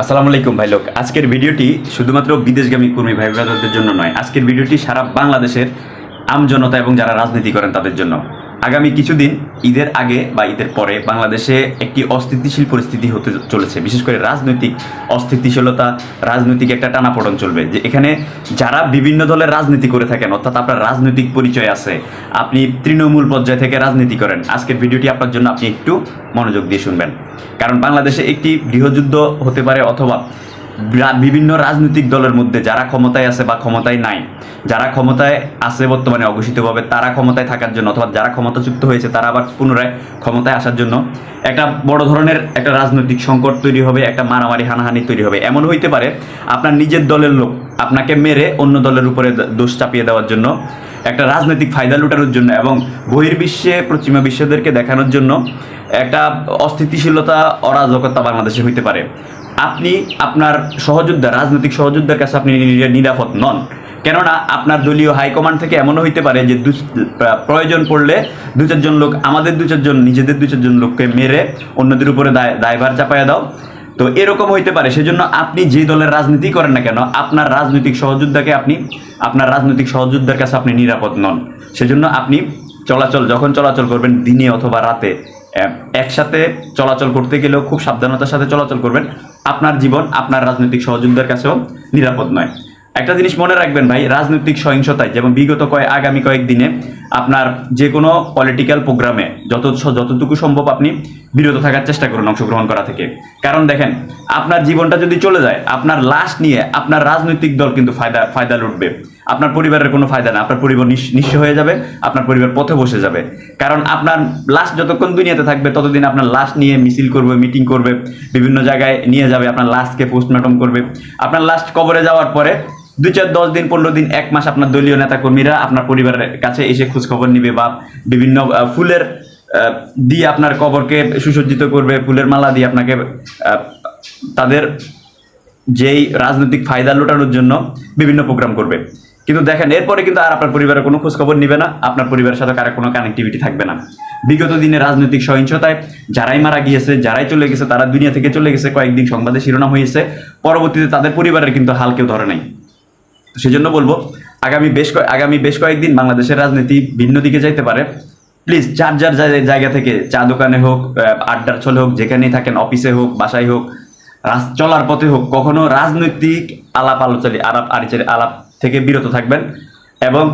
আসসালামু আলাইকুম ভাই লোক। আজকের ভিডিওটি শুধুমাত্র বিদেশগামী কর্মী ভাই ব্রাদারদের জন্য নয়, আজকের ভিডিওটি সারা বাংলাদেশের আমজনতা এবং যারা রাজনীতি করেন তাদের জন্য। আগামী কিছুদিন, ঈদের আগে বা ঈদের পরে বাংলাদেশে একটি অস্থিতিশীল পরিস্থিতি হতে চলেছে। বিশেষ করে রাজনৈতিক অস্থিতিশীলতা, রাজনৈতিক একটা টানাপোড়ন চলবে। যে এখানে যারা বিভিন্ন দলের রাজনীতি করে থাকেন, অর্থাৎ আপনার রাজনৈতিক পরিচয় আছে, আপনি তৃণমূল পর্যায় থেকে রাজনীতি করেন, আজকের ভিডিওটি আপনার জন্য আপনি একটু মনোযোগ দিয়ে শুনবেন। কারণ বাংলাদেশে একটি গৃহযুদ্ধ হতে পারে অথবা বিভিন্ন রাজনৈতিক দলের মধ্যে যারা ক্ষমতায় আছে বা ক্ষমতায় নাই, যারা ক্ষমতায় আছে বর্তমানে অঘোষিতভাবে, তারা ক্ষমতায় থাকার জন্য অথবা যারা ক্ষমতাযুক্ত হয়েছে, তারা আবার পুনরায় ক্ষমতায় আসার জন্য একটা বড় ধরনের একটা রাজনৈতিক সংকট তৈরি হবে, একটা মারামারি, হানাহানি তৈরি হবে। এমন হইতে পারে, আপনার নিজের দলের লোক আপনাকে মেরে অন্য দলের উপরে দোষ চাপিয়ে দেওয়ার জন্য, একটা রাজনৈতিক ফায়দা লুটানোর জন্য এবং বহির্বিশ্বে পশ্চিমা বিশ্বদেরকে দেখানোর জন্য একটা অস্থিতিশীলতা, অরাজকতা বাংলাদেশে হইতে পারে। আপনি আপনার সহযোদ্ধা, রাজনৈতিক সহযোদ্ধার কাছে আপনি নিরাপদ নন। কেননা আপনার দলীয় হাইকমান্ড থেকে এমনও হইতে পারে যে প্রয়োজন পড়লে দু চারজন লোক, আমাদের দু চারজন নিজেদের দু চারজন লোককে মেরে অন্যদের উপরে দায় দায়ভার চাপাইয়া দাও। তো এরকম হইতে পারে। সেজন্য আপনি যে দলের রাজনীতি করেন না কেন, আপনার রাজনৈতিক সহযোদ্ধাকে আপনি, আপনার রাজনৈতিক সহযোদ্ধার কাছে আপনি নিরাপদ নন। সেজন্য আপনি চলাচল, যখন চলাচল করবেন দিনে অথবা রাতে একসাথে চলাচল করতে গেলেও খুব সাবধানতার সাথে চলাচল করবেন। আপনার জীবন, আপনার রাজনৈতিক সহযোগীদের কাছেও নিরাপদ নয়। একটা জিনিস মনে রাখবেন ভাই, রাজনৈতিক সহিংসতায় যেমন বিগত কয়েক আগামী কয়েকদিনে আপনার যে কোনো পলিটিক্যাল প্রোগ্রামে যত যতটুকু সম্ভব আপনি বিরত থাকার চেষ্টা করুন অংশগ্রহণ করা থেকে। কারণ দেখেন, আপনার জীবনটা যদি চলে যায়, আপনার লাশ নিয়ে আপনার রাজনৈতিক দল কিন্তু ফায়দা ফায়দা লুটবে। আপনার পরিবারের কোনো ফায়দা না, আপনার পরিবার নিঃস্ব হয়ে যাবে, আপনার পরিবার পথে বসে যাবে। কারণ আপনার লাশ যতক্ষণ দুনিয়াতে থাকবে, ততদিন আপনার লাশ নিয়ে মিছিল করবে, মিটিং করবে, বিভিন্ন জায়গায় নিয়ে যাবে, আপনার লাশকে পোস্টমর্টম করবে। আপনার লাশ কবরে যাওয়ার পরে দুই চার, দশ দিন, পনেরো দিন, এক মাস আপনার দলীয় নেতাকর্মীরা আপনার পরিবারের কাছে এসে খোঁজ খবর নিবে বা বিভিন্ন ফুলের দিয়ে আপনার কবরকে সুসজ্জিত করবে, ফুলের মালা দিয়ে আপনাকে তাদের যেই রাজনৈতিক ফায়দা লুটানোর জন্য বিভিন্ন প্রোগ্রাম করবে। কিন্তু দেখেন, এরপরে কিন্তু আর আপনার পরিবারের কোনো খোঁজখবর নিবে না, আপনার পরিবারের সাথে কারও কোনো কানেক্টিভিটি থাকবে না। বিগত দিনে রাজনৈতিক সহিংসতায় যারাই মারা গিয়েছে, যারাই চলে গেছে, তারা দুনিয়া থেকে চলে গেছে, কয়েকদিন সংবাদে শিরোনাম হয়েছে, পরবর্তীতে তাদের পরিবারের কিন্তু হাল কেউ ধরে নাই। তো সেজন্য বলব, আগামী বেশ আগামী বেশ কয়েকদিন বাংলাদেশের রাজনীতি ভিন্ন দিকে যাইতে পারে। প্লিজ যার যার জায়- জায়গা থেকে চা দোকানে হোক আড্ডার ছলে হোক, যেখানেই থাকেন অফিসে হোক, বাসায় হোক চলার পথে হোক, কখনো রাজনৈতিক আলাপ আলোচনা আলাপ আরিচারি আলাপ থেকে বিরত থাকবেন এবং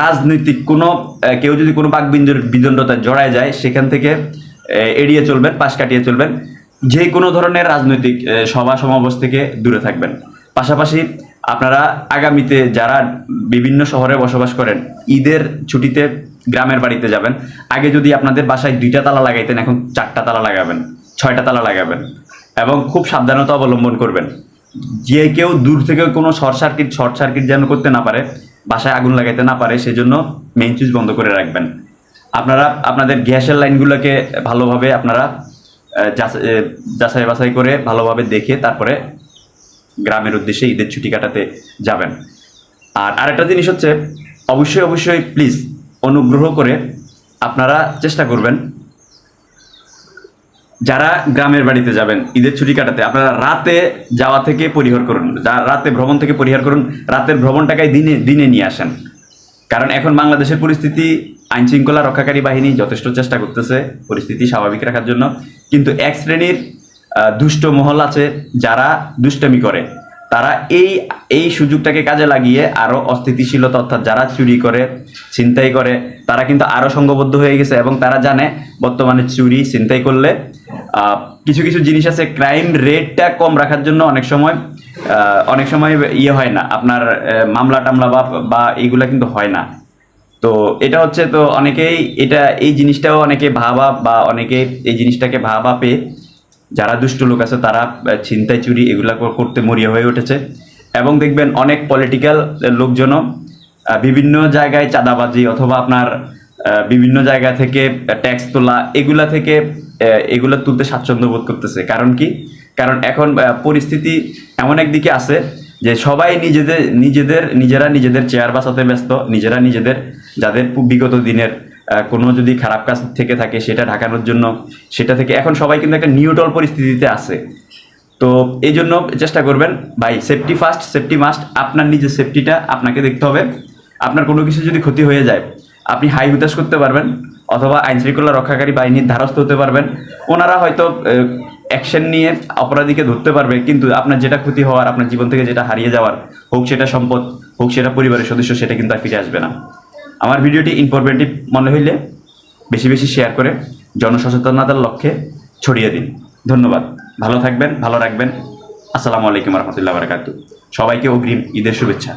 রাজনৈতিক কোনো কেউ যদি কোনো বাকবিন্দুর বিদণ্ডতায় জড়ায় যায়, সেখান থেকে এড়িয়ে চলবেন, পাশ কাটিয়ে চলবেন। যে কোনো ধরনের রাজনৈতিক সভা সমাবেশ থেকে দূরে থাকবেন। পাশাপাশি আপনারা আগামীতে যারা বিভিন্ন শহরে বসবাস করেন, ঈদের ছুটিতে গ্রামের বাড়িতে যাবেন। আগে যদি আপনাদের বাসায় দুইটা তালা লাগাইতেন, এখন চারটা তালা লাগাবেন, ছয়টা তালা লাগাবেন। এবং খুব সাবধানতা অবলম্বন করবেন। যে কেউ দূর থেকে কোনো শর্ট সার্কিট শর্ট সার্কিট যেন করতে না পারে, বাসায় আগুন লাগাইতে না পারে, সেজন্য মেইন সুইচ বন্ধ করে রাখবেন। আপনারা, আপনাদের গ্যাসের লাইনগুলোকে ভালোভাবে আপনারা যাচাই বাছাই করে ভালোভাবে দেখে তারপরে গ্রামের উদ্দেশ্যে ঈদের ছুটি কাটাতে যাবেন। আর আরেকটা জিনিস হচ্ছে, অবশ্যই অবশ্যই প্লিজ অনুগ্রহ করে আপনারা চেষ্টা করবেন যারা গ্রামের বাড়িতে যাবেন, ঈদের ছুটি কাটাতে, আপনারা রাতে যাওয়া থেকে পরিহার করুন রাতে ভ্রমণ থেকে পরিহার করুন, রাতের ভ্রমণটাকে দিনে দিনে নিয়ে আসেন। কারণ এখন বাংলাদেশের পরিস্থিতি আইন শৃঙ্খলা রক্ষাকারী বাহিনী যথেষ্ট চেষ্টা করতেছে, পরিস্থিতি স্বাভাবিক রাখার জন্য। কিন্তু এক শ্রেণির দুষ্ট মহল আছে যারা দুষ্টামি করে। তারা এই এই সুযোগটাকে কাজে লাগিয়ে আরও অস্থিতিশীলতা অর্থাৎ যারা চুরি করে, ছিনতাই করে, তারা কিন্তু আরও সংঘবদ্ধ হয়ে গেছে এবং তারা জানে বর্তমানে চুরি, ছিনতাই করলে কিছু কিছু জিনিস আছে ক্রাইম রেটটা কম রাখার জন্য অনেক সময় অনেক সময় ইয়ে হয় না, আপনার মামলা টামলা বা বা এইগুলা কিন্তু হয় না। তো এটা হচ্ছে, তো অনেকেই এটা, এই জিনিসটাও অনেকে ভাবা বা অনেকে এই জিনিসটাকে ভাবা পেয়ে যারা দুষ্ট লোক আছে, তারা ছিনতাই, চুরি এগুলা করতে মরিয়া হয়ে উঠেছে। এবং দেখবেন অনেক পলিটিক্যাল লোকজনও বিভিন্ন জায়গায় চাঁদাবাজি অথবা আপনার বিভিন্ন জায়গা থেকে ট্যাক্স তোলা এগুলা থেকে এগুলো তুলতে স্বাচ্ছন্দ্য বোধ করতেছে। কারণ কি? কারণ এখন পরিস্থিতি এমন একদিকে আছে যে সবাই নিজেদের নিজেদের, নিজেরা নিজেদের চেয়ার বাঁচাতে ব্যস্ত, নিজেরা নিজেদের, যাদের বিগত দিনের কোনো যদি খারাপ কাজ থেকে থাকে সেটা ঢাকানোর জন্য, সেটা থেকে। এখন সবাই কিন্তু একটা নিউট্রাল পরিস্থিতিতে আছে। তো এই জন্য চেষ্টা করবেন, ভাই সেফটি ফার্স্ট সেফটি মাস্ট আপনার নিজের সেফটিটা আপনাকে দেখতে হবে। আপনার কোনো কিছু যদি ক্ষতি হয়ে যায়, আপনি হাই হুতাশ করতে পারবেন, অথবা আইন শৃঙ্খলা রক্ষাকারী বাহিনীর ধারস্থ হতে পারবেন। ওনারা হয়তো অ্যাকশন নিয়ে অপরাধীকে ধরতে পারবে, কিন্তু আপনার যেটা ক্ষতি হওয়ার, আপনার জীবন থেকে যেটা হারিয়ে যাওয়ার, হোক সেটা সম্পদ, হোক সেটা পরিবারের সদস্য, সেটা কিন্তু আর ফিরে আসবে না। আমার ভিডিওটি ইনফরমেটিভ মনে হইলে বেশি বেশি শেয়ার করে জনসচেতনতার লক্ষ্যে ছড়িয়ে দিন। ধন্যবাদ। ভালো থাকবেন, ভালো রাখবেন। আসসালামু আলাইকুম রহমতুল্লাহ বারকাতু সবাইকে অগ্রিম ঈদের শুভেচ্ছা।